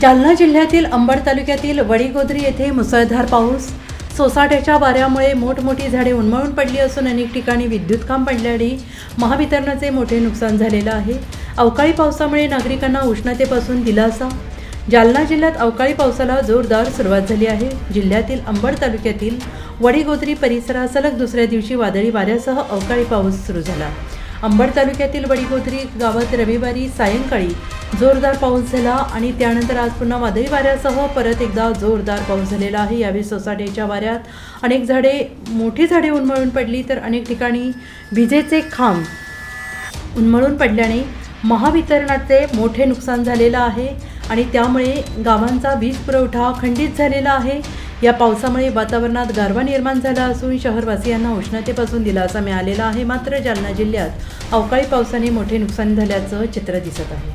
जालना जिल्ह्यातील अंबड तालुक्यातील वडीगोद्री येथे मुसळधार पाऊस. सोसाट्याच्या वाऱ्यामुळे मोठमोठी झाडे उन्मळून पडली असून अनेक ठिकाणी विद्युत खांब पडल्याने महावितरणाचे मोठे नुकसान झालेलं आहे. अवकाळी पावसामुळे नागरिकांना उष्णतेपासून दिलासा. जालना जिल्ह्यात अवकाळी पावसाला जोरदार सुरुवात झाली आहे. जिल्ह्यातील अंबड तालुक्यातील वडीगोद्री परिसरात सलग दुसऱ्या दिवशी वादळी वाऱ्यासह अवकाळी पाऊस सुरू झाला. अंबड तालुक्यातील वडीगोद्री गावात रविवारी सायंकाळी जोरदार पाऊस झाला आणि त्यानंतर आज पुन्हा वादळी वाऱ्यासह परत एकदा जोरदार पाऊस झालेला आहे. यावेळी सोसाट्याच्या वाऱ्यात अनेक झाडे मोठी झाडे उन्मळून पडली तर अनेक ठिकाणी विजेचे खांब उन्मळून पडल्याने महावितरणाचे मोठे नुकसान झालेलं आहे आणि त्यामुळे गावांचा वीज पुरवठा खंडित झालेला आहे. या पावसामुळे वातावरणात गारवा निर्माण झाला असून शहरवासियांना उष्णतेपासून दिलासा मिळालेला आहे. मात्र जालना जिल्ह्यात अवकाळी पावसाने मोठे नुकसान झाल्याचं चित्र दिसत आहे.